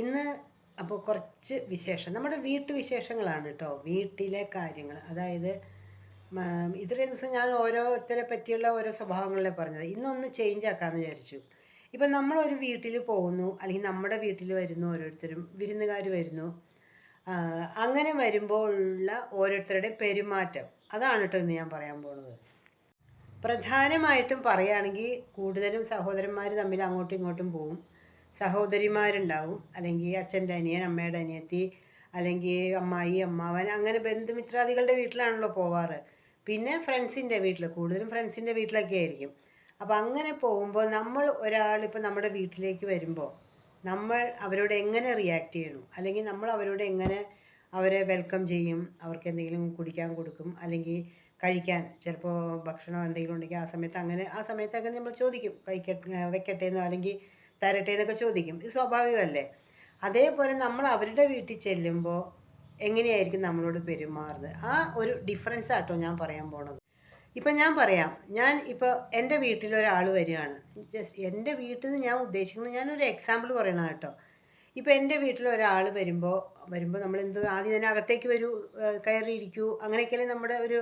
ഇന്ന് അപ്പോൾ കുറച്ച് വിശേഷം. നമ്മുടെ വീട്ടു വിശേഷങ്ങളാണ് കേട്ടോ വീട്ടിലെ കാര്യങ്ങൾ. അതായത് ഇത്രയും ദിവസം ഞാൻ ഓരോരുത്തരെ പറ്റിയുള്ള ഓരോ സ്വഭാവങ്ങളെ പറഞ്ഞത്. ഇന്നൊന്ന് ചേഞ്ച് ആക്കാമെന്ന് വിചാരിച്ചു. ഇപ്പം നമ്മളൊരു വീട്ടിൽ പോകുന്നു. അല്ലെങ്കിൽ നമ്മുടെ വീട്ടിൽ വരുന്നു ഓരോരുത്തരും വിരുന്നുകാർ വരുന്നു. അങ്ങനെ വരുമ്പോൾ ഉള്ള ഓരോരുത്തരുടെ പെരുമാറ്റം. അതാണ് കേട്ടോ ഇന്ന് ഞാൻ പറയാൻ പോണത്. പ്രധാനമായിട്ടും പറയുകയാണെങ്കിൽ കൂടുതലും സഹോദരന്മാർ തമ്മിൽ അങ്ങോട്ടും ഇങ്ങോട്ടും പോവും. സഹോദരിമാരുണ്ടാവും. അല്ലെങ്കിൽ അച്ഛന്റെ അനിയൻ അമ്മയുടെ അനിയത്തി അല്ലെങ്കിൽ അമ്മായി അമ്മാവൻ അങ്ങനെ ബന്ധുമിത്രാദികളുടെ വീട്ടിലാണല്ലോ പോവാറ്. പിന്നെ ഫ്രണ്ട്സിന്റെ വീട്ടിൽ കൂടുതലും ഫ്രണ്ട്സിന്റെ വീട്ടിലൊക്കെ ആയിരിക്കും. അപ്പോൾ അങ്ങനെ പോകുമ്പോൾ നമ്മൾ ഒരാൾ ഇപ്പോൾ നമ്മുടെ വീട്ടിലേക്ക് വരുമ്പോൾ നമ്മൾ അവരോട് എങ്ങനെ റിയാക്ട് ചെയ്യണം? അല്ലെങ്കിൽ നമ്മൾ അവരോട് എങ്ങനെ അവരെ വെൽക്കം ചെയ്യും? അവർക്ക് എന്തെങ്കിലും കുടിക്കാൻ കൊടുക്കും? അല്ലെങ്കിൽ കഴിക്കാൻ ചിലപ്പോൾ ഭക്ഷണം എന്തെങ്കിലും ഉണ്ടെങ്കിൽ ആ സമയത്ത് അങ്ങനെ ആ സമയത്ത് അങ്ങനെ നമ്മൾ ചോദിക്കും കഴിക്കട്ടെ വെക്കട്ടെ എന്നോ. അല്ലെങ്കിൽ തരട്ടെ എന്നൊക്കെ ചോദിക്കും. ഇത് സ്വാഭാവികമല്ലേ? അതേപോലെ നമ്മൾ അവരുടെ വീട്ടിൽ ചെല്ലുമ്പോൾ എങ്ങനെയായിരിക്കും നമ്മളോട് പെരുമാറുന്നത്? ആ ഒരു ഡിഫറൻസ് ആട്ടോ ഞാൻ പറയാൻ പോണത്. ഇപ്പം ഞാൻ പറയാം. ഞാൻ ഇപ്പോൾ എന്റെ വീട്ടിൽ ഒരാൾ വരികയാണ്. ജസ്റ്റ് എന്റെ വീട്ടിൽ നിന്ന് ഞാൻ ഉദ്ദേശിക്കുന്നത് ഞാനൊരു എക്സാമ്പിൾ പറയണത് കേട്ടോ. ഇപ്പോൾ എന്റെ വീട്ടിൽ ഒരാൾ വരുമ്പോൾ വരുമ്പോൾ നമ്മൾ എന്തോ ആദ്യം തന്നെ അകത്തേക്ക് വരൂ കയറിയിരിക്കൂ. അങ്ങനെയൊക്കെയല്ലേ നമ്മുടെ ഒരു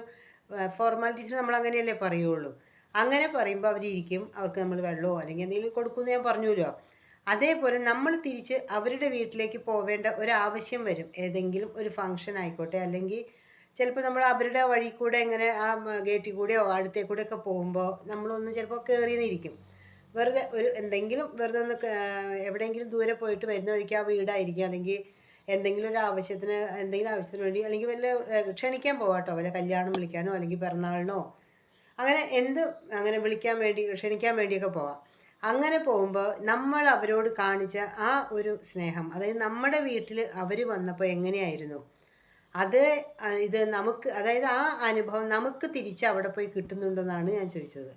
ഫോർമാലിറ്റീസിന് നമ്മൾ അങ്ങനെയല്ലേ പറയുള്ളൂ. അങ്ങനെ പറയുമ്പോൾ അവരിയ്ക്കും അവർക്ക് നമ്മൾ വെള്ളമോ അല്ലെങ്കിൽ എന്തെങ്കിലും കൊടുക്കുമെന്ന് ഞാൻ പറഞ്ഞുല്ലോ അതേപോലെ നമ്മൾ തിരിച്ച് അവരുടെ വീട്ടിലേക്ക് പോവേണ്ട ഒരാവശ്യം വരും. ഏതെങ്കിലും ഒരു ഫംഗ്ഷൻ ആയിക്കോട്ടെ അല്ലെങ്കിൽ ചിലപ്പോൾ നമ്മൾ അവരുടെ വഴി കൂടെ ഇങ്ങനെ ആ ഗേറ്റിൽ കൂടെയോ അടുത്തേ കൂടെ ഒക്കെ പോകുമ്പോൾ നമ്മളൊന്ന് ചിലപ്പോൾ കയറി നിന്നിരിക്കും വെറുതെ ഒരു എന്തെങ്കിലും വെറുതെ ഒന്ന് എവിടെയെങ്കിലും ദൂരെ പോയിട്ട് വരുന്ന വഴിക്ക് ആ വീടായിരിക്കും. അല്ലെങ്കിൽ എന്തെങ്കിലും ഒരു ആവശ്യത്തിന് എന്തെങ്കിലും ആവശ്യത്തിന് വേണ്ടി അല്ലെങ്കിൽ വല്ല ക്ഷണിക്കാൻ പോവാട്ടോ. വല്ല കല്യാണം വിളിക്കാനോ അല്ലെങ്കിൽ പിറന്നാളിനോ അങ്ങനെ എന്ത് അങ്ങനെ വിളിക്കാൻ വേണ്ടി ക്ഷണിക്കാൻ വേണ്ടിയൊക്കെ പോവാം. അങ്ങനെ പോകുമ്പോൾ നമ്മൾ അവരോട് കാണിച്ച ആ ഒരു സ്നേഹം അതായത് നമ്മുടെ വീട്ടിൽ അവർ വന്നപ്പോൾ എങ്ങനെയായിരുന്നു? അത് ഇത് നമുക്ക് അതായത് ആ അനുഭവം നമുക്ക് തിരിച്ച് അവിടെ പോയി കിട്ടുന്നുണ്ടെന്നാണ് ഞാൻ ചോദിച്ചത്.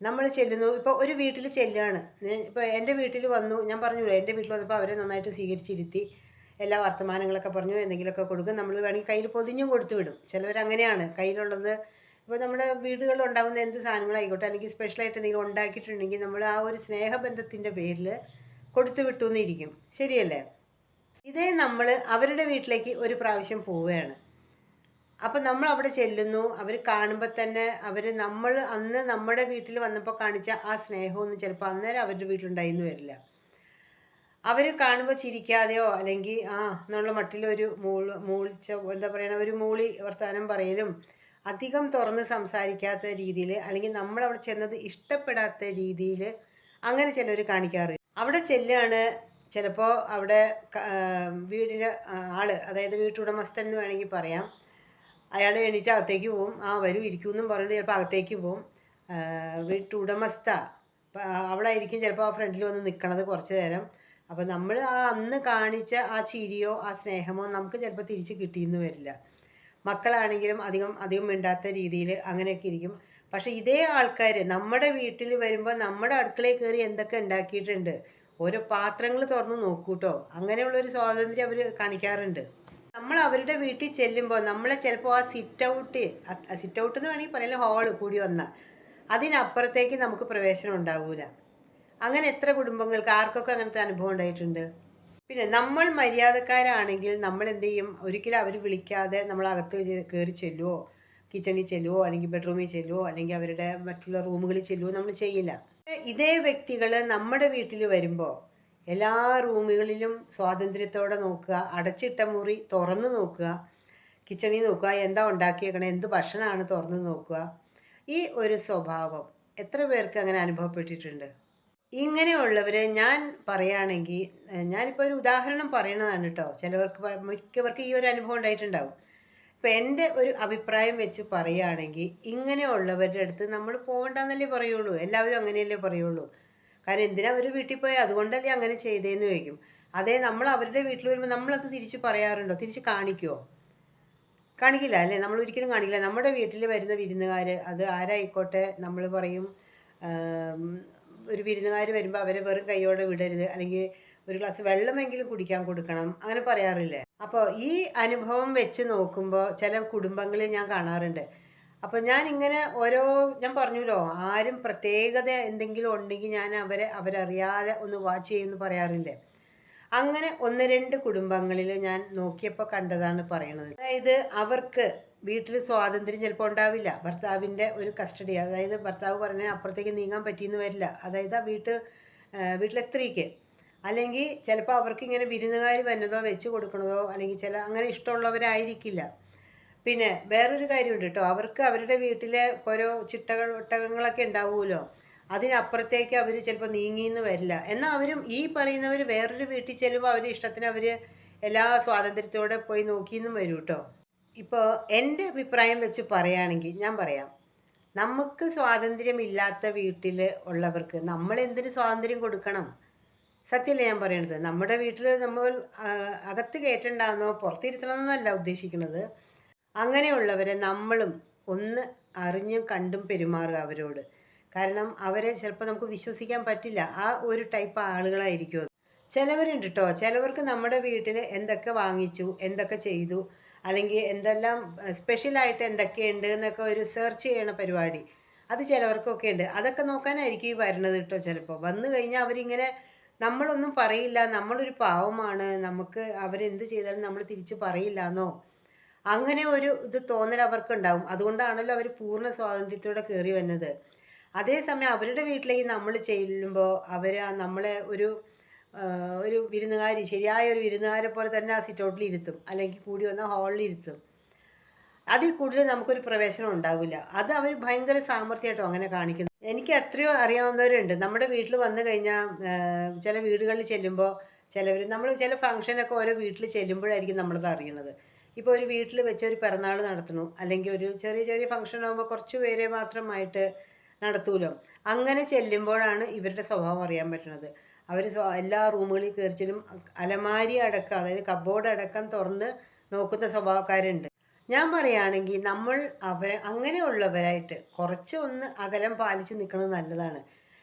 നമ്മൾ ചെല്ലുന്നു ഇപ്പോൾ ഒരു വീട്ടിൽ ചെല്ലുകയാണ് ഇപ്പോൾ എന്റെ വീട്ടിൽ വന്നു ഞാൻ പറഞ്ഞില്ലേ എന്റെ വീട്ടിൽ വന്നപ്പോൾ അവരെ നന്നായിട്ട് സ്വീകരിച്ചിരുത്തി എല്ലാ വർത്തമാനങ്ങളൊക്കെ പറഞ്ഞു എന്തെങ്കിലുമൊക്കെ കൊടുക്കും. നമ്മൾ വേണമെങ്കിൽ കയ്യിൽ പൊതിഞ്ഞും കൊടുത്തു വിടും. ചിലവർ അങ്ങനെയാണ് കയ്യിലുള്ളത് ഇപ്പോൾ നമ്മുടെ വീടുകളിൽ ഉണ്ടാകുന്ന എന്ത് സാധനങ്ങളായിക്കോട്ടെ അല്ലെങ്കിൽ സ്പെഷ്യലായിട്ട് എന്തെങ്കിലും ഉണ്ടാക്കിയിട്ടുണ്ടെങ്കിൽ നമ്മൾ ആ ഒരു സ്നേഹബന്ധത്തിന്റെ പേരിൽ കൊടുത്തു വിട്ടു എന്നിരിക്കും ശരിയല്ലേ? ഇതേ നമ്മൾ അവരുടെ വീട്ടിലേക്ക് ഒരു പ്രാവശ്യം പോവുകയാണ്. അപ്പം നമ്മൾ അവിടെ ചെല്ലുന്നു. അവർ കാണുമ്പോൾ തന്നെ അവർ നമ്മൾ അന്ന് നമ്മുടെ വീട്ടിൽ വന്നപ്പോൾ കാണിച്ച ആ സ്നേഹമൊന്നും ചിലപ്പോൾ അന്നേരം അവരുടെ വീട്ടിലുണ്ടായിന്ന് വരില്ല. അവർ കാണുമ്പോൾ ചിരിക്കാതെയോ അല്ലെങ്കിൽ ആ എന്നുള്ള മട്ടിലൊരു മൂൾ മൂളിച്ച എന്താ പറയണ ഒരു മൂളി വർത്തമാനം പറയലും അധികം തുറന്ന് സംസാരിക്കാത്ത രീതിയിൽ അല്ലെങ്കിൽ നമ്മൾ അവിടെ ചെന്നത് ഇഷ്ടപ്പെടാത്ത രീതിയിൽ അങ്ങനെ ചിലർ കാണിക്കാറ്. അവിടെ ചെല്ലുകയാണ് ചിലപ്പോൾ അവിടെ വീടിന്റെ ആൾ അതായത് വീട്ടുടമസ്ഥൻ എന്ന് വേണമെങ്കിൽ പറയാം. അയാൾ എണീറ്റ് അകത്തേക്ക് പോവും. ആ വരൂ ഇരിക്കൂ എന്നും പറഞ്ഞിട്ട് ചിലപ്പോൾ അകത്തേക്ക് പോവും. വീട്ടുടമസ്ഥ അവളായിരിക്കും ചിലപ്പോൾ ആ ഫ്രണ്ടിൽ വന്ന് നിൽക്കണത് കുറച്ച് നേരം. അപ്പോൾ നമ്മൾ ആ അന്ന് കാണിച്ച ആ ചിരിയോ ആ സ്നേഹമോ നമുക്ക് ചിലപ്പോൾ തിരിച്ച് കിട്ടിയെന്ന് വരില്ല. മക്കളാണെങ്കിലും അധികം അധികം മിണ്ടാത്ത രീതിയിൽ അങ്ങനെയൊക്കെ ഇരിക്കും. പക്ഷെ ഇതേ ആൾക്കാർ നമ്മുടെ വീട്ടിൽ വരുമ്പോൾ നമ്മുടെ അടുക്കളയിൽ കയറി എന്തൊക്കെ ഉണ്ടാക്കിയിട്ടുണ്ട് ഓരോ പാത്രങ്ങൾ തുറന്ന് നോക്കൂട്ടോ. അങ്ങനെയുള്ളൊരു സ്വാതന്ത്ര്യം അവർ കാണിക്കാറുണ്ട്. നമ്മൾ അവരുടെ വീട്ടിൽ ചെല്ലുമ്പോൾ നമ്മളെ ചിലപ്പോൾ ആ സിറ്റ് ഔട്ട് സിറ്റ് ഔട്ട് എന്ന് വേണമെങ്കിൽ പറയില്ല ഹാൾ കൂടി വന്നാൽ അതിനപ്പുറത്തേക്ക് നമുക്ക് പ്രവേശനം ഉണ്ടാവില്ല അങ്ങനെ എത്ര കുടുംബങ്ങൾക്ക് ആർക്കൊക്കെ അങ്ങനത്തെ അനുഭവം ഉണ്ടായിട്ടുണ്ട്? പിന്നെ നമ്മൾ മര്യാദക്കാരാണെങ്കിൽ നമ്മൾ എന്ത് ചെയ്യും? ഒരിക്കലും അവർ വിളിക്കാതെ നമ്മൾ അകത്ത് കയറി ചെല്ലുവോ? കിച്ചണിൽ ചെല്ലുവോ? അല്ലെങ്കിൽ ബെഡ്റൂമിൽ ചെല്ലുവോ? അല്ലെങ്കിൽ അവരുടെ മറ്റുള്ള റൂമുകളിൽ ചെല്ലുവോ? നമ്മൾ ചെയ്യില്ല. ഇതേ വ്യക്തികൾ നമ്മുടെ വീട്ടിൽ വരുമ്പോൾ എല്ലാ റൂമുകളിലും സ്വാതന്ത്ര്യത്തോടെ നോക്കുക അടച്ചിട്ട മുറി തുറന്ന് നോക്കുക കിച്ചണിൽ നോക്കുക എന്താ ഉണ്ടാക്കിയേക്കണേ എന്ത് ഭക്ഷണമാണ് തുറന്ന് നോക്കുക. ഈ ഒരു സ്വഭാവം എത്ര പേർക്ക് അങ്ങനെ അനുഭവപ്പെട്ടിട്ടുണ്ട്? ഇങ്ങനെയുള്ളവർ ഞാൻ പറയുകയാണെങ്കിൽ ഞാനിപ്പോൾ ഒരു ഉദാഹരണം പറയണതാണ് കേട്ടോ ചിലവർക്ക് മിക്കവർക്ക് ഈ ഒരു അനുഭവം ഉണ്ടായിട്ടുണ്ടാവും. ഇപ്പം എന്റെ ഒരു അഭിപ്രായം വെച്ച് പറയുകയാണെങ്കിൽ ഇങ്ങനെയുള്ളവരുടെ അടുത്ത് നമ്മൾ പോകണ്ടെന്നല്ലേ പറയുള്ളൂ. എല്ലാവരും അങ്ങനെയല്ലേ പറയുള്ളൂ. കാരണം എന്തിനാ അവർ വീട്ടിൽ പോയി? അതുകൊണ്ടല്ലേ അങ്ങനെ ചെയ്തേന്ന് ചോദിക്കും. അതേ നമ്മൾ അവരുടെ വീട്ടിൽ വരുമ്പോൾ നമ്മളത് തിരിച്ച് പറയാറുണ്ടോ? തിരിച്ച് കാണിക്കുമോ കാണിക്കില്ല അല്ലേ? നമ്മൾ ഒരിക്കലും കാണിക്കില്ല. നമ്മുടെ വീട്ടിൽ വരുന്ന വിരുന്നുകാർ അത് ആരായിക്കോട്ടെ? നമ്മൾ പറയും ഒരു വിരുന്നുകാർ വരുമ്പോൾ അവരെ വെറും കൈയോടെ വിടരുത്. അല്ലെങ്കിൽ ഒരു ഗ്ലാസ് വെള്ളമെങ്കിലും കുടിക്കാൻ കൊടുക്കണം. അങ്ങനെ പറയാറില്ലേ? അപ്പോൾ ഈ അനുഭവം വെച്ച് നോക്കുമ്പോൾ ചില കുടുംബങ്ങളിൽ ഞാൻ കാണാറുണ്ട്. അപ്പോൾ ഞാൻ ഇങ്ങനെ ഓരോ ഞാൻ പറഞ്ഞല്ലോ ആരും പ്രത്യേകത എന്തെങ്കിലും ഉണ്ടെങ്കിൽ ഞാൻ അവരെ അവരറിയാതെ ഒന്ന് വാച്ച് ചെയ്യുമെന്ന് പറയാറില്ലേ? അങ്ങനെ ഒന്ന് രണ്ട് കുടുംബങ്ങളിൽ ഞാൻ നോക്കിയപ്പോൾ കണ്ടതാണ് പറയണത്. അതായത് അവർക്ക് വീട്ടിൽ സ്വാതന്ത്ര്യം ചിലപ്പോൾ ഉണ്ടാവില്ല. ഭർത്താവിന്റെ ഒരു കസ്റ്റഡി അതായത് ഭർത്താവ് പറഞ്ഞാൽ അപ്പുറത്തേക്ക് നീങ്ങാൻ പറ്റിയെന്ന് വരില്ല. അതായത് ആ വീട്ട് വീട്ടിലെ സ്ത്രീക്ക്. അല്ലെങ്കിൽ ചിലപ്പോൾ അവർക്ക് ഇങ്ങനെ വിരുന്നുകാർ വന്നതോ വെച്ച് കൊടുക്കണതോ അല്ലെങ്കിൽ ചില അങ്ങനെ ഇഷ്ടമുള്ളവരായിരിക്കില്ല. പിന്നെ വേറൊരു കാര്യമുണ്ട് കേട്ടോ അവർക്ക് അവരുടെ വീട്ടിലെ ഓരോ ചിട്ടകൾ ഒട്ടകങ്ങളൊക്കെ ഉണ്ടാവുമല്ലോ. അതിനപ്പുറത്തേക്ക് അവർ ചിലപ്പോൾ നീങ്ങിയെന്ന് വരില്ല. എന്നാൽ അവരും ഈ പറയുന്നവർ വേറൊരു വീട്ടിൽ ചെല്ലുമ്പോൾ അവരുടെ ഇഷ്ടത്തിന് അവർ എല്ലാ സ്വാതന്ത്ര്യത്തോടെ പോയി നോക്കിയെന്നും വരും കേട്ടോ ഇപ്പോൾ എന്റെ അഭിപ്രായം വെച്ച് പറയുകയാണെങ്കിൽ ഞാൻ പറയാം. നമുക്ക് സ്വാതന്ത്ര്യമില്ലാത്ത വീട്ടിൽ ഉള്ളവർക്ക് നമ്മൾ എന്തിനു സ്വാതന്ത്ര്യം കൊടുക്കണം? സത്യമല്ലേ ഞാൻ പറയണത്? നമ്മുടെ വീട്ടിൽ നമ്മൾ അകത്ത് കയറ്റണ്ടാന്നോ പുറത്തിരുത്തണമെന്നല്ല ഉദ്ദേശിക്കുന്നത് അങ്ങനെയുള്ളവരെ നമ്മളും ഒന്ന് അറിഞ്ഞും കണ്ടും പെരുമാറുക അവരോട്. കാരണം അവരെ ചിലപ്പോൾ നമുക്ക് വിശ്വസിക്കാൻ പറ്റില്ല. ആ ഒരു ടൈപ്പ് ആളുകളായിരിക്കും. ചിലവരുണ്ട് കേട്ടോ ചിലവർക്ക് നമ്മുടെ വീട്ടിൽ എന്തൊക്കെ വാങ്ങിച്ചു എന്തൊക്കെ ചെയ്തു അല്ലെങ്കിൽ എന്തെല്ലാം സ്പെഷ്യലായിട്ട് എന്തൊക്കെയുണ്ട് എന്നൊക്കെ ഒരു സെർച്ച് ചെയ്യണ പരിപാടി. അത് ചിലവർക്കൊക്കെ ഉണ്ട്. അതൊക്കെ നോക്കാനായിരിക്കും ഈ വരണത് കേട്ടോ ചിലപ്പോൾ. വന്നു കഴിഞ്ഞാൽ അവരിങ്ങനെ നമ്മളൊന്നും പറയില്ല. നമ്മളൊരു പാവമാണ്. നമുക്ക് അവരെന്ത് ചെയ്താലും നമ്മൾ തിരിച്ച് പറയില്ല എന്നോ. അങ്ങനെ ഒരു ഇത് തോന്നൽ അവർക്കുണ്ടാവും. അതുകൊണ്ടാണല്ലോ അവർ പൂർണ സ്വാതന്ത്ര്യത്തോടെ കയറി വന്നത്. അതേസമയം അവരുടെ വീട്ടിലേക്ക് നമ്മൾ ചെല്ലുമ്പോൾ അവർ നമ്മളെ ഒരു ഒരു വിരുന്നുകാരി ശരിയായ ഒരു വിരുന്നുകാരെ പോലെ തന്നെ ആ സിറ്റൗട്ടിൽ ഇരുത്തും. അല്ലെങ്കിൽ കൂടി വന്ന ഹാളിൽ ഇരുത്തും. അതിൽ കൂടുതൽ നമുക്കൊരു പ്രവേശനം ഉണ്ടാവില്ല. അത് അവർ ഭയങ്കര സാമർഥ്യമായിട്ടോ അങ്ങനെ കാണിക്കുന്നു എനിക്ക് എത്രയോ അറിയാവുന്നവരുണ്ട്. നമ്മുടെ വീട്ടിൽ വന്നു കഴിഞ്ഞാൽ ചില വീടുകളിൽ ചെല്ലുമ്പോൾ ചിലവർ നമ്മൾ ചില ഫംഗ്ഷനൊക്കെ ഓരോ വീട്ടിൽ ചെല്ലുമ്പോഴായിരിക്കും നമ്മളത് അറിയണത് ഇപ്പോൾ ഒരു വീട്ടിൽ വെച്ച് ഒരു പിറന്നാൾ നടത്തണു അല്ലെങ്കിൽ ഒരു ചെറിയ ചെറിയ ഫംഗ്ഷൻ ആകുമ്പോൾ കുറച്ച് പേരെ മാത്രമായിട്ട് നടത്തൂലോ. അങ്ങനെ ചെല്ലുമ്പോഴാണ് ഇവരുടെ സ്വഭാവം അറിയാൻ പറ്റുന്നത്. അവർ എല്ലാ റൂമുകളിൽ കയറിച്ചാലും അലമാരി അടക്കം അതായത് കബോർഡ് അടക്കം തുറന്ന് നോക്കുന്ന സ്വഭാവക്കാരുണ്ട്. ഞാൻ പറയുകയാണെങ്കിൽ നമ്മൾ അവരെ അങ്ങനെയുള്ളവരായിട്ട് കുറച്ച് ഒന്ന് അകലം പാലിച്ച് നിൽക്കുന്നത് നല്ലതാണ്.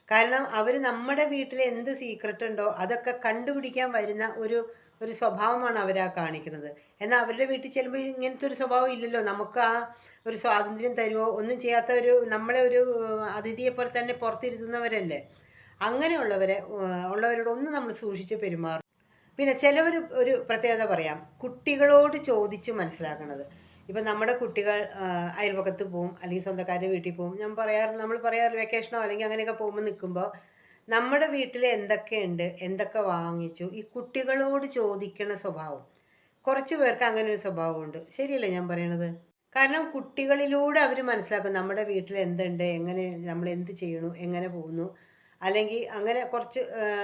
കാരണം അവർ നമ്മുടെ വീട്ടിൽ എന്ത് സീക്രട്ട് ഉണ്ടോ അതൊക്കെ കണ്ടുപിടിക്കാൻ വരുന്ന ഒരു ഒരു സ്വഭാവമാണ് അവരാ കാണിക്കുന്നത്. എന്നാൽ അവരുടെ വീട്ടിൽ ചെല്ലുമ്പോൾ ഇങ്ങനത്തെ ഒരു സ്വഭാവം ഇല്ലല്ലോ. നമുക്ക് ആ ഒരു സ്വാതന്ത്ര്യം തരുമോ ഒന്നും ചെയ്യാത്ത ഒരു നമ്മളെ ഒരു അതിഥിയെ പോലെ തന്നെ പുറത്തിരുത്തുന്നവരല്ലേ? അങ്ങനെയുള്ളവരെ ഉള്ളവരോട് ഒന്ന് നമ്മൾ സൂക്ഷിച്ച് പെരുമാറും. പിന്നെ ചിലവർ ഒരു പ്രത്യേകത പറയാം. കുട്ടികളോട് ചോദിച്ച് മനസ്സിലാക്കണത്. ഇപ്പം നമ്മുടെ കുട്ടികൾ അയൽപക്കത്ത് പോവും അല്ലെങ്കിൽ സ്വന്തക്കാരുടെ വീട്ടിൽ പോവും. ഞാൻ പറയാറ് നമ്മൾ പറയാറ് വെക്കേഷനോ അല്ലെങ്കിൽ അങ്ങനെയൊക്കെ പോകുമ്പോൾ നിൽക്കുമ്പോൾ നമ്മുടെ വീട്ടിൽ എന്തൊക്കെയുണ്ട് എന്തൊക്കെ വാങ്ങിച്ചു ഈ കുട്ടികളോട് ചോദിക്കണ സ്വഭാവം. കുറച്ച് പേർക്ക് അങ്ങനെ ഒരു സ്വഭാവമുണ്ട്. ശരിയല്ലേ ഞാൻ പറയണത്? കാരണം കുട്ടികളിലൂടെ അവർ മനസ്സിലാക്കും നമ്മുടെ വീട്ടിൽ എന്തുണ്ട് എങ്ങനെ നമ്മൾ എന്ത് ചെയ്യണു എങ്ങനെ പോകുന്നു. അല്ലെങ്കിൽ അങ്ങനെ കുറച്ച്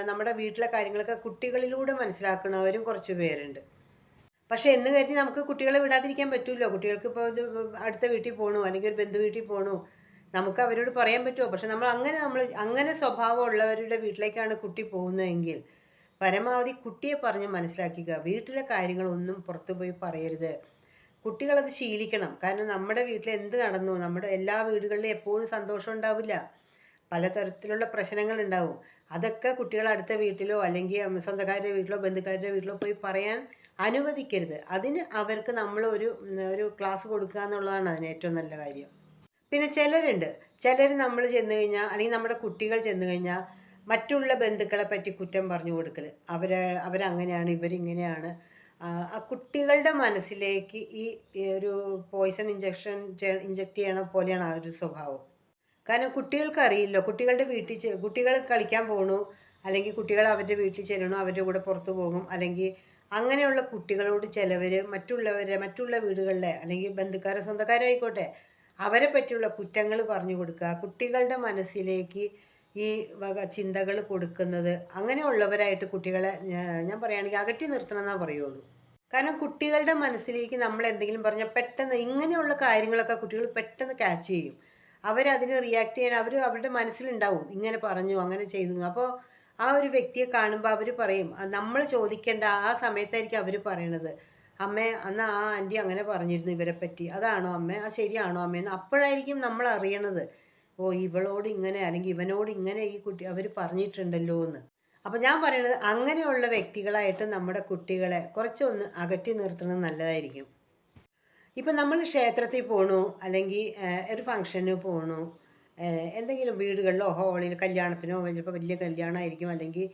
നമ്മുടെ വീട്ടിലെ കാര്യങ്ങളൊക്കെ കുട്ടികളിലൂടെ മനസ്സിലാക്കുന്നവരും കുറച്ച് പേരുണ്ട്. പക്ഷേ എന്ന് കരുതി നമുക്ക് കുട്ടികളെ വിടാതിരിക്കാൻ പറ്റുമല്ലോ കുട്ടികൾക്ക് ഇപ്പോൾ അടുത്ത വീട്ടിൽ പോകണു അല്ലെങ്കിൽ ഒരു ബന്ധു വീട്ടിൽ പോകണു നമുക്ക് അവരോട് പറയാൻ പറ്റുമോ? പക്ഷെ നമ്മൾ അങ്ങനെ നമ്മൾ അങ്ങനെ സ്വഭാവം ഉള്ളവരുടെ വീട്ടിലേക്കാണ് കുട്ടി പോകുന്നതെങ്കിൽ പരമാവധി കുട്ടിയെ പറഞ്ഞ് മനസ്സിലാക്കുക വീട്ടിലെ കാര്യങ്ങളൊന്നും പുറത്തു പോയി പറയരുത്. കുട്ടികളത് ശീലിക്കണം. കാരണം നമ്മുടെ വീട്ടിൽ എന്ത് നടന്നു? നമ്മുടെ എല്ലാ വീടുകളിലും എപ്പോഴും സന്തോഷം ഉണ്ടാവില്ല. പലതരത്തിലുള്ള പ്രശ്നങ്ങൾ ഉണ്ടാവും അതൊക്കെ കുട്ടികൾ അടുത്ത വീട്ടിലോ അല്ലെങ്കിൽ സ്വന്തക്കാരുടെ വീട്ടിലോ ബന്ധുക്കാരുടെ വീട്ടിലോ പോയി പറയാൻ അനുവദിക്കരുത്. അതിന് അവർക്ക് നമ്മൾ ഒരു ഒരു ക്ലാസ് കൊടുക്കുക എന്നുള്ളതാണ് അതിന് ഏറ്റവും നല്ല കാര്യം. പിന്നെ ചിലരുണ്ട്. ചിലർ നമ്മൾ ചെന്ന് കഴിഞ്ഞാൽ അല്ലെങ്കിൽ നമ്മുടെ കുട്ടികൾ ചെന്ന് കഴിഞ്ഞാൽ മറ്റുള്ള ബന്ധുക്കളെ പറ്റി കുറ്റം പറഞ്ഞു കൊടുക്കൽ അവർ അവരങ്ങനെയാണ് ഇവരിങ്ങനെയാണ്. ആ കുട്ടികളുടെ മനസ്സിലേക്ക് ഈ ഒരു പോയിസൺ ഇഞ്ചക്ഷൻ ഇഞ്ചക്ട് ചെയ്യണ പോലെയാണ് ആ ഒരു സ്വഭാവം. കാരണം കുട്ടികൾക്ക് അറിയില്ല കുട്ടികളുടെ വീട്ടിൽ കുട്ടികൾ കളിക്കാൻ പോകണു അല്ലെങ്കിൽ കുട്ടികൾ അവരുടെ വീട്ടിൽ ചെല്ലണു അവരുടെ കൂടെ പുറത്തു പോകും അല്ലെങ്കിൽ അങ്ങനെയുള്ള കുട്ടികളോട് ചിലവർ മറ്റുള്ളവരെ മറ്റുള്ള വീടുകളിലെ അല്ലെങ്കിൽ ബന്ധുക്കാരെ സ്വന്തക്കാരോ ആയിക്കോട്ടെ അവരെ പറ്റിയുള്ള കുറ്റങ്ങൾ പറഞ്ഞു കൊടുക്കുക കുട്ടികളുടെ മനസ്സിലേക്ക് ഈ വക ചിന്തകൾ കൊടുക്കുന്നത് അങ്ങനെയുള്ളവരായിട്ട് കുട്ടികളെ ഞാൻ പറയുകയാണെങ്കിൽ അകറ്റി നിർത്തണം എന്നാ പറയുള്ളൂ. കാരണം കുട്ടികളുടെ മനസ്സിലേക്ക് നമ്മൾ എന്തെങ്കിലും പറഞ്ഞാൽ പെട്ടെന്ന് ഇങ്ങനെയുള്ള കാര്യങ്ങളൊക്കെ കുട്ടികൾ പെട്ടെന്ന് ക്യാച്ച് ചെയ്യും. അവരതിന് റിയാക്ട് ചെയ്യാൻ അവർ അവരുടെ മനസ്സിലുണ്ടാവും. ഇങ്ങനെ പറഞ്ഞു അങ്ങനെ ചെയ്തു. അപ്പോൾ ആ ഒരു വ്യക്തിയെ കാണുമ്പോൾ അവർ പറയും നമ്മൾ ചോദിക്കേണ്ട ആ സമയത്തായിരിക്കും അവർ പറയണത്. അമ്മേ അന്ന് ആ ആന്റി അങ്ങനെ പറഞ്ഞിരുന്നു ഇവരെ പറ്റി അതാണോ അമ്മേ? ആ ശരിയാണോ അമ്മേന്ന് അപ്പോഴായിരിക്കും നമ്മൾ അറിയണത്. ഓ ഇവളോട് ഇങ്ങനെ അല്ലെങ്കിൽ ഇവനോട് ഇങ്ങനെ ഈ കുട്ടി അവർ പറഞ്ഞിട്ടുണ്ടല്ലോ എന്ന്. അപ്പം ഞാൻ പറയണത് അങ്ങനെയുള്ള വ്യക്തികളായിട്ട് നമ്മുടെ കുട്ടികളെ കുറച്ചൊന്ന് അകറ്റി നിർത്തുന്നത് നല്ലതായിരിക്കും. ഇപ്പം നമ്മൾ ക്ഷേത്രത്തിൽ പോണു അല്ലെങ്കിൽ ഒരു ഫംഗ്ഷന് പോണു എന്തെങ്കിലും വീടുകളിലോ ഹോളിൽ കല്യാണത്തിനോ ചിലപ്പോൾ വലിയ കല്യാണമായിരിക്കും അല്ലെങ്കിൽ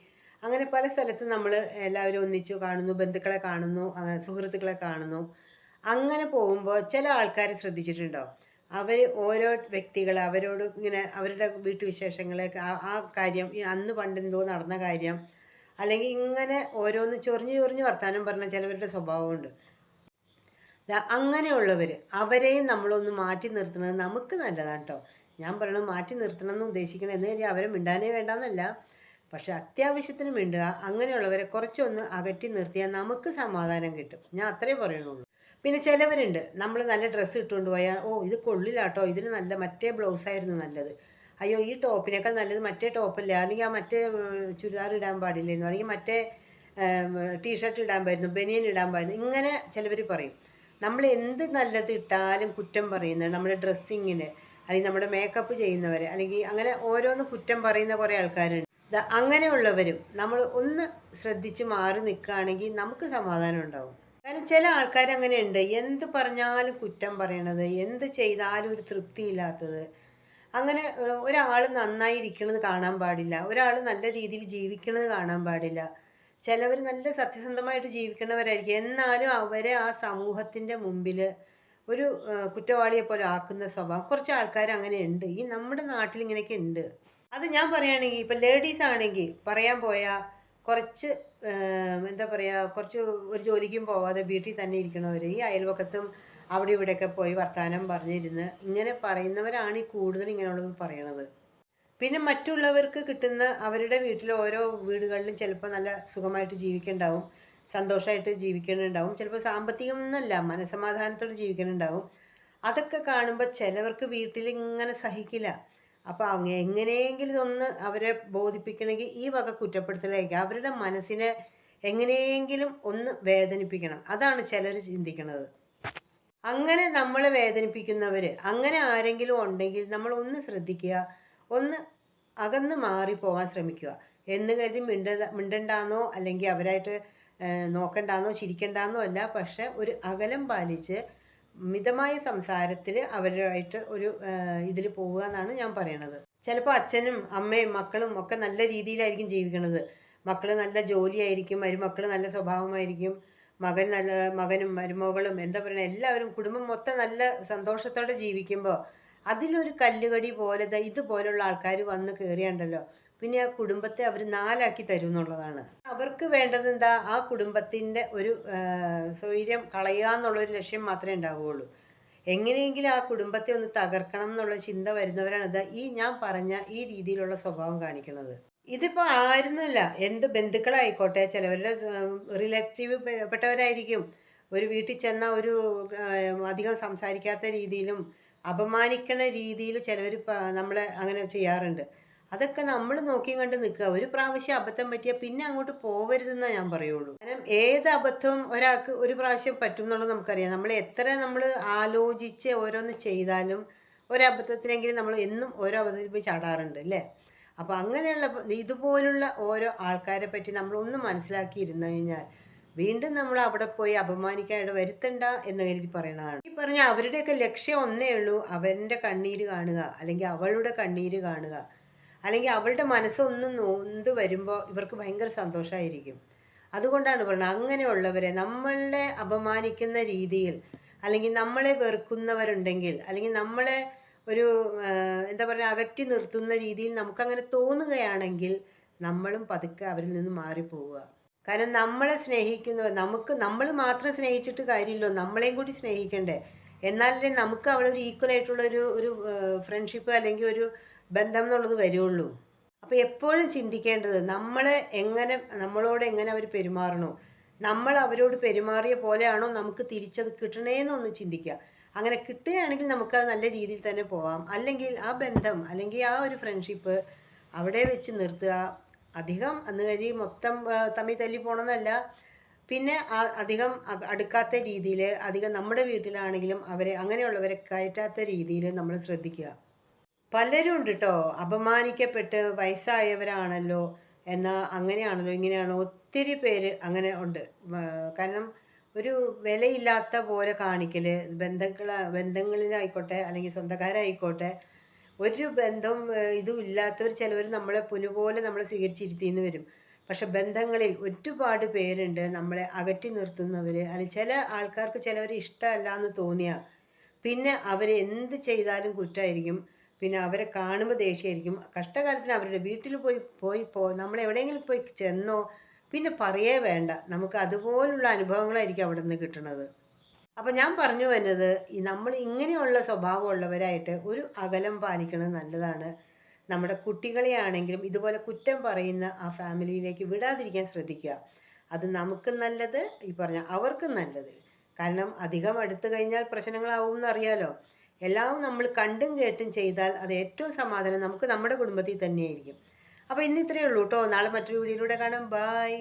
അങ്ങനെ പല സ്ഥലത്തും നമ്മൾ എല്ലാവരും ഒന്നിച്ചു കാണുന്നു ബന്ധുക്കളെ കാണുന്നു സുഹൃത്തുക്കളെ കാണുന്നു. അങ്ങനെ പോകുമ്പോൾ ചില ആൾക്കാർ ശ്രദ്ധിച്ചിട്ടുണ്ടോ? അവർ ഓരോ വ്യക്തികൾ അവരോട് ഇങ്ങനെ അവരുടെ വീട്ടുവിശേഷങ്ങളെ ആ- കാര്യം അന്ന് പണ്ടെന്തോ നടന്ന കാര്യം അല്ലെങ്കിൽ ഇങ്ങനെ ഓരോന്ന് ചൊറിഞ്ഞ് ചൊറിഞ്ഞ് വർത്താനം പറഞ്ഞ ചിലവരുടെ സ്വഭാവമുണ്ട്. അങ്ങനെയുള്ളവർ അവരെയും നമ്മളൊന്ന് മാറ്റി നിർത്തുന്നത് നമുക്ക് നല്ലതാണ് കേട്ടോ ഞാൻ പറയണത് മാറ്റി നിർത്തണം എന്ന് ഉദ്ദേശിക്കണം എന്ന് കരുതി അവരെ മിണ്ടാനേ വേണ്ടെന്നല്ല. പക്ഷെ അത്യാവശ്യത്തിന് മിണ്ടുക അങ്ങനെയുള്ളവരെ കുറച്ചൊന്ന് അകറ്റി നിർത്തിയാൽ നമുക്ക് സമാധാനം കിട്ടും. ഞാൻ അത്രേ പറയുന്നുള്ളൂ. പിന്നെ ചിലവരുണ്ട് നമ്മൾ നല്ല ഡ്രസ്സ് ഇട്ടുകൊണ്ട് പോയാൽ ഓ ഇത് കൊള്ളില്ല കേട്ടോ ഇതിന് നല്ല മറ്റേ ബ്ലൗസായിരുന്നു നല്ലത്. അയ്യോ ഈ ടോപ്പിനേക്കാൾ നല്ലത് മറ്റേ ടോപ്പല്ല അല്ലെങ്കിൽ ആ മറ്റേ ചുരിദാർ ഇടാൻ പാടില്ലായിരുന്നു അല്ലെങ്കിൽ മറ്റേ ടീഷർട്ട് ഇടാൻ പായിരുന്നു ബനിയൻ ഇടാൻ പാടില്ല ഇങ്ങനെ ചിലവർ പറയും. നമ്മൾ എന്ത് നല്ലത് ഇട്ടാലും കുറ്റം പറയുന്നത് നമ്മുടെ ഡ്രസ്സിങ്ങിന് അല്ലെങ്കിൽ നമ്മുടെ മേക്കപ്പ് ചെയ്യുന്നവർ അല്ലെങ്കിൽ അങ്ങനെ ഓരോന്ന് കുറ്റം പറയുന്ന കുറേ ആൾക്കാരുണ്ട്. അങ്ങനെയുള്ളവരും നമ്മൾ ഒന്ന് ശ്രദ്ധിച്ച് മാറി നിൽക്കുകയാണെങ്കിൽ നമുക്ക് സമാധാനം ഉണ്ടാവും. കാരണം ചില ആൾക്കാർ അങ്ങനെയുണ്ട്. എന്ത് പറഞ്ഞാലും കുറ്റം പറയണത് എന്ത് ചെയ്താലും ഒരു തൃപ്തി ഇല്ലാത്തത് അങ്ങനെ ഒരാൾ നന്നായിരിക്കണത് കാണാൻ പാടില്ല. ഒരാൾ നല്ല രീതിയിൽ ജീവിക്കണത് കാണാൻ പാടില്ല. ചിലവർ നല്ല സത്യസന്ധമായിട്ട് ജീവിക്കുന്നവരായിരിക്കും എന്നാലും അവരെ ആ സമൂഹത്തിന്റെ മുമ്പിൽ ഒരു കുറ്റവാളിയെ പോലെ ആക്കുന്ന സ്വഭാവം കുറച്ച് ആൾക്കാർ അങ്ങനെ ഉണ്ട് ഈ നമ്മുടെ നാട്ടിൽ ഇങ്ങനെയൊക്കെ ഉണ്ട്. അത് ഞാൻ പറയുകയാണെങ്കിൽ ഇപ്പം ലേഡീസ് ആണെങ്കിൽ പറയാൻ പോയാൽ കുറച്ച് എന്താ പറയുക കുറച്ച് ഒരു ജോലിക്കും പോവാതെ വീട്ടിൽ തന്നെ ഇരിക്കണവർ ഈ അയൽവക്കത്തും അവിടെ ഇവിടെയൊക്കെ പോയി വർത്തമാനം പറഞ്ഞിരുന്ന് ഇങ്ങനെ പറയുന്നവരാണ് ഈ കൂടുതൽ ഇങ്ങനെയുള്ളത് പറയണത്. പിന്നെ മറ്റുള്ളവർക്ക് കിട്ടുന്ന അവരുടെ വീട്ടിലെ ഓരോ വീടുകളിലും ചിലപ്പോൾ നല്ല സുഖമായിട്ട് ജീവിക്കുന്നുണ്ടാവും സന്തോഷമായിട്ട് ജീവിക്കുന്നുണ്ടാവും ചിലപ്പോൾ സാമ്പത്തികം എന്നല്ല മനസമാധാനത്തോടെ ജീവിക്കുന്നുണ്ടാവും അതൊക്കെ കാണുമ്പോൾ ചിലവർക്ക് വീട്ടിൽ ഇങ്ങനെ സഹിക്കില്ല. അപ്പോൾ അങ്ങ് എങ്ങനെയെങ്കിലും ഇതൊന്ന് അവരെ ബോധിപ്പിക്കണമെങ്കിൽ ഈ വക കുറ്റപ്പെടുത്തലായിരിക്കും. അവരുടെ മനസ്സിനെ എങ്ങനെയെങ്കിലും ഒന്ന് വേദനിപ്പിക്കണം. അതാണ് ചിലർ ചിന്തിക്കുന്നത്. അങ്ങനെ നമ്മളെ വേദനിപ്പിക്കുന്നവർ അങ്ങനെ ആരെങ്കിലും ഉണ്ടെങ്കിൽ നമ്മൾ ഒന്ന് ശ്രദ്ധിക്കുക. ഒന്ന് അകന്ന് മാറിപ്പോവാൻ ശ്രമിക്കുക. എന്ന് കരുതി മിണ്ട മിണ്ടണ്ടാന്നോ അല്ലെങ്കിൽ അവരായിട്ട് നോക്കണ്ടാന്നോ ചിരിക്കണ്ടാന്നോ അല്ല. പക്ഷെ ഒരു അകലം പാലിച്ച് മിതമായ സംസാരത്തിൽ അവരുമായിട്ട് ഒരു ഇതിൽ പോവുക എന്നാണ് ഞാൻ പറയണത്. ചിലപ്പോൾ അച്ഛനും അമ്മയും മക്കളും ഒക്കെ നല്ല രീതിയിലായിരിക്കും ജീവിക്കണത്. മക്കൾ നല്ല ജോലിയായിരിക്കും മരുമക്കൾ നല്ല സ്വഭാവമായിരിക്കും മകൻ നല്ല മകനും മരുമകളും എന്താ പറയുക എല്ലാവരും കുടുംബം മൊത്തം നല്ല സന്തോഷത്തോടെ ജീവിക്കുമ്പോൾ അതിലൊരു കല്ലുകടി പോലെ ഇതുപോലുള്ള ആൾക്കാർ വന്ന് കയറിയുണ്ടല്ലോ പിന്നെ ആ കുടുംബത്തെ അവർ നാലാക്കി തരും എന്നുള്ളതാണ് അവർക്ക് വേണ്ടത് എന്താ? ആ കുടുംബത്തിന്റെ ഒരു സ്വൈര്യം കളയുക എന്നുള്ളൊരു ലക്ഷ്യം മാത്രമേ ഉണ്ടാവുകയുള്ളൂ. എങ്ങനെയെങ്കിലും ആ കുടുംബത്തെ ഒന്ന് തകർക്കണം എന്നുള്ള ചിന്ത വരുന്നവരാണ് ഇതാ ഈ ഞാൻ പറഞ്ഞ ഈ രീതിയിലുള്ള സ്വഭാവം കാണിക്കുന്നത്. ഇതിപ്പോൾ ആയിരുന്നല്ല എന്ത് ബന്ധുക്കളായിക്കോട്ടെ ചിലവരുടെ റിലേറ്റീവ് പെട്ടവരായിരിക്കും. ഒരു വീട്ടിൽ ചെന്ന ഒരു അധികം സംസാരിക്കാത്ത രീതിയിലും അപമാനിക്കണ രീതിയിൽ ചിലവർ നമ്മളെ അങ്ങനെ ചെയ്യാറുണ്ട്. അതൊക്കെ നമ്മൾ നോക്കിയും കണ്ട് നിൽക്കുക. ഒരു പ്രാവശ്യം അബദ്ധം പറ്റിയാൽ പിന്നെ അങ്ങോട്ട് പോവരുതെന്നേ ഞാൻ പറയുള്ളൂ. കാരണം ഏത് അബദ്ധവും ഒരാൾക്ക് ഒരു പ്രാവശ്യം പറ്റും എന്നുള്ളത് നമുക്കറിയാം. നമ്മൾ എത്ര നമ്മൾ ആലോചിച്ച് ഓരോന്ന് ചെയ്താലും ഒരബദ്ധത്തിനെങ്കിലും നമ്മൾ എന്നും ഓരോ അബദ്ധത്തിൽ പോയി ചാടാറുണ്ട് അല്ലേ? അപ്പോൾ അങ്ങനെയുള്ള ഇതുപോലുള്ള ഓരോ ആൾക്കാരെ പറ്റി നമ്മളൊന്ന് മനസ്സിലാക്കി മനസ്സിലാക്കിയിരുന്നു കഴിഞ്ഞാൽ വീണ്ടും നമ്മൾ അവിടെ പോയി അപമാനിക്കാനായിട്ട് വരുത്തണ്ട എന്ന് കരുതി പറയണതാണ്. ഈ പറഞ്ഞ അവരുടെയൊക്കെ ലക്ഷ്യം ഒന്നേ ഉള്ളൂ അവന്റെ കണ്ണീര് കാണുക അല്ലെങ്കിൽ അവളുടെ കണ്ണീര് കാണുക. അല്ലെങ്കിൽ അവളുടെ മനസ്സൊന്ന് നൊന്ത് വരുമ്പോൾ ഇവർക്ക് ഭയങ്കര സന്തോഷമായിരിക്കും അതുകൊണ്ടാണ് പറയുന്നത് അങ്ങനെയുള്ളവരെ നമ്മളെ അപമാനിക്കുന്ന രീതിയിൽ അല്ലെങ്കിൽ നമ്മളെ വെറുക്കുന്നവരുണ്ടെങ്കിൽ അല്ലെങ്കിൽ നമ്മളെ ഒരു എന്താ പറയുക അകറ്റി നിർത്തുന്ന രീതിയിൽ നമുക്കങ്ങനെ തോന്നുകയാണെങ്കിൽ നമ്മളും പതുക്കെ അവരിൽ നിന്ന് മാറിപ്പോവുക. കാരണം നമ്മളെ സ്നേഹിക്കുന്നവർ നമുക്ക് നമ്മൾ മാത്രം സ്നേഹിച്ചിട്ട് കാര്യമില്ലോ നമ്മളെയും കൂടി സ്നേഹിക്കണ്ടേ? എന്നാലല്ലേ നമുക്ക് അവിടെ ഒരു ഈക്വൽ ആയിട്ടുള്ള ഒരു ഒരു ഫ്രണ്ട്ഷിപ്പ് അല്ലെങ്കിൽ ഒരു ബന്ധം എന്നുള്ളത് വരുള്ളൂ. അപ്പോൾ എപ്പോഴും ചിന്തിക്കേണ്ടത് നമ്മളെ എങ്ങനെ നമ്മളോട് എങ്ങനെ അവർ പെരുമാറണോ? നമ്മൾ അവരോട് പെരുമാറിയ പോലെയാണോ നമുക്ക് തിരിച്ചത് കിട്ടണേന്നൊന്ന് ചിന്തിക്കുക. അങ്ങനെ കിട്ടുകയാണെങ്കിൽ നമുക്ക് അത് നല്ല രീതിയിൽ തന്നെ പോവാം. അല്ലെങ്കിൽ ആ ബന്ധം അല്ലെങ്കിൽ ആ ഒരു ഫ്രണ്ട്ഷിപ്പ് അവിടെ വെച്ച് നിർത്തുക. അധികം അന്ന് കരുതി മൊത്തം തമ്മിൽ തല്ലി പോകണമെന്നല്ല പിന്നെ അധികം അടുക്കാത്ത രീതിയിൽ അധികം നമ്മുടെ വീട്ടിലാണെങ്കിലും അവരെ അങ്ങനെയുള്ളവരെ കയറ്റാത്ത രീതിയിൽ നമ്മൾ ശ്രദ്ധിക്കുക. പലരും ഉണ്ട് കേട്ടോ അപമാനിക്കപ്പെട്ട് വയസ്സായവരാണല്ലോ എന്നാൽ അങ്ങനെയാണല്ലോ ഇങ്ങനെയാണോ ഒത്തിരി പേര് അങ്ങനെ ഉണ്ട്. കാരണം ഒരു വിലയില്ലാത്ത പോലെ കാണിക്കൽ ബന്ധുക്കൾ ബന്ധങ്ങളിലായിക്കോട്ടെ അല്ലെങ്കിൽ സ്വന്തക്കാരായിക്കോട്ടെ ഒരു ബന്ധം ഇതും ഇല്ലാത്തവർ ചിലവർ നമ്മളെ പുനുപോലെ നമ്മളെ സ്വീകരിച്ചിരുത്തിന്ന് വരും. പക്ഷെ ബന്ധങ്ങളിൽ ഒരുപാട് പേരുണ്ട് നമ്മളെ അകറ്റി നിർത്തുന്നവർ അല്ലെങ്കിൽ ചില ആൾക്കാർക്ക് ചിലവർ ഇഷ്ടമല്ല എന്ന് തോന്നിയാൽ പിന്നെ അവർ എന്ത് ചെയ്താലും കുറ്റമായിരിക്കും പിന്നെ അവരെ കാണുമ്പോൾ ദേഷ്യമായിരിക്കും. കഷ്ടകാലത്തിന് അവരുടെ വീട്ടിൽ പോയി പോയി പോ നമ്മൾ എവിടെയെങ്കിലും പോയി ചെന്നോ. പിന്നെ പറയേ വേണ്ട. നമുക്ക് അതുപോലുള്ള അനുഭവങ്ങളായിരിക്കും അവിടെ നിന്ന് കിട്ടുന്നത് അപ്പം ഞാൻ പറഞ്ഞു വരുന്നത് നമ്മൾ ഇങ്ങനെയുള്ള സ്വഭാവമുള്ളവരായിട്ട് ഒരു അകലം പാലിക്കുന്നത് നല്ലതാണ്. നമ്മുടെ കുട്ടികളെയാണെങ്കിലും ഇതുപോലെ കുറ്റം പറയുന്ന ആ ഫാമിലിയിലേക്ക് വിടാതിരിക്കാൻ ശ്രദ്ധിക്കുക. അത് നമുക്ക് നല്ലത് ഈ പറഞ്ഞ അവർക്കും നല്ലത്. കാരണം അധികം അടുത്തു കഴിഞ്ഞാൽ പ്രശ്നങ്ങളാവും എന്നറിയാലോ എല്ലാം നമ്മൾ കണ്ടും കേട്ടും ചെയ്താൽ അത് ഏറ്റവും സമാധാനം നമുക്ക് നമ്മുടെ കുടുംബത്തിൽ തന്നെയായിരിക്കും. അപ്പോൾ ഇന്ന് ഇത്രയേ ഉള്ളൂ കേട്ടോ നാളെ മറ്റൊരു വീഡിയോയിലൂടെ കാണാം. ബായ്